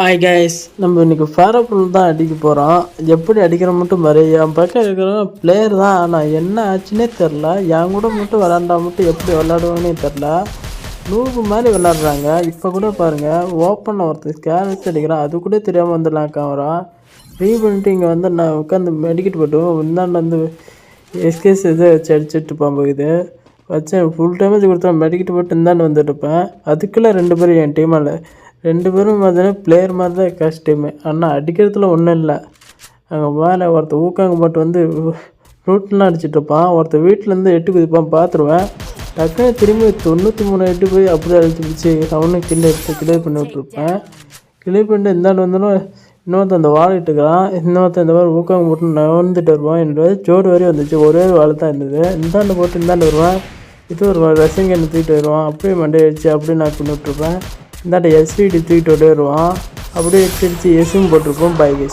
Hi guys நம்ம இன்னைக்கு ஃபேரப்புல் தான் அடிக்க போகிறோம் எப்படி அடிக்கிற மட்டும் பாரு. என் பக்கம் இருக்கிற பிளேயர் தான். ஆனால் என்ன ஆச்சுன்னே தெரில என் கூட மட்டும் விளாண்டா மட்டும் எப்படி விளாடுவோன்னே தெரில நூறு மாதிரி விளாட்றாங்க இப்போ கூட பாருங்கள் ஓப்பனில் ஒருத்தர் ஸ்கேர் வச்சு அடிக்கிறான். அது கூட தெரியாமல் வந்துடலாம் கேமரா ரீ பண்ணிட்டு இங்கே வந்து நான் உட்காந்து மெடிக்கெட் போட்டு இந்தாண்ட வந்து எஸ்கேஸ் இதை வச்சு அடிச்சுட்டு போகுது வச்சேன் ஃபுல் டேமேஜ் கொடுத்தா மெடிக்கெட் போட்டு இந்தாண்டு வந்துட்டு இருப்பேன். அதுக்குள்ளே ரெண்டு பேரும் என் டீமால் ரெண்டு பேரும் பார்த்தீங்கன்னா பிளேயர் மாதிரி தான் கஷ்டமே ஆனால் அடிக்கிறதுல ஒன்றும் இல்லை. அங்கே மேலே ஒருத்தர் ஊக்காங்க போட்டு வந்து ரூட்லாம் அடிச்சிட்டு இருப்பான். ஒருத்தர் வீட்டிலேருந்து எட்டு குதிப்பான் பார்த்துருவேன் டக்குனு திரும்பி தொண்ணூற்றி மூணு எட்டு போய் அப்படியே அடிச்சு பிடிச்சி அவனும் கிள்ளி எடுத்து கிளியர் பண்ணி விட்ருப்பேன் கிளியர் பண்ணிட்டு இந்தாண்டு வந்தாலும் இன்னொருத்தன் அந்த வாழை இட்டுக்கிறான். இன்னொருத்தன் இந்த மாதிரி ஊக்காங்க போட்டு நவந்துட்டு வருவான். என்னோட ஜோடு வரையும் வந்துச்சு. ஒரே ஒரு வாழை தான் இருந்தது. இந்தாண்டு போட்டு இந்தாண்டு வருவேன். இது ஒரு ரசங்க என்ன தூக்கிட்டு வருவான். அப்படியே மண்டை அடிச்சு அப்படியே நான் பண்ணி விட்டுருப்பேன். இந்தாட்ட எஸ்விடி தூக்கிட்டு ஓடி வருவான் அப்படியே திருச்சி எஸ்யும் பைக் எஸ்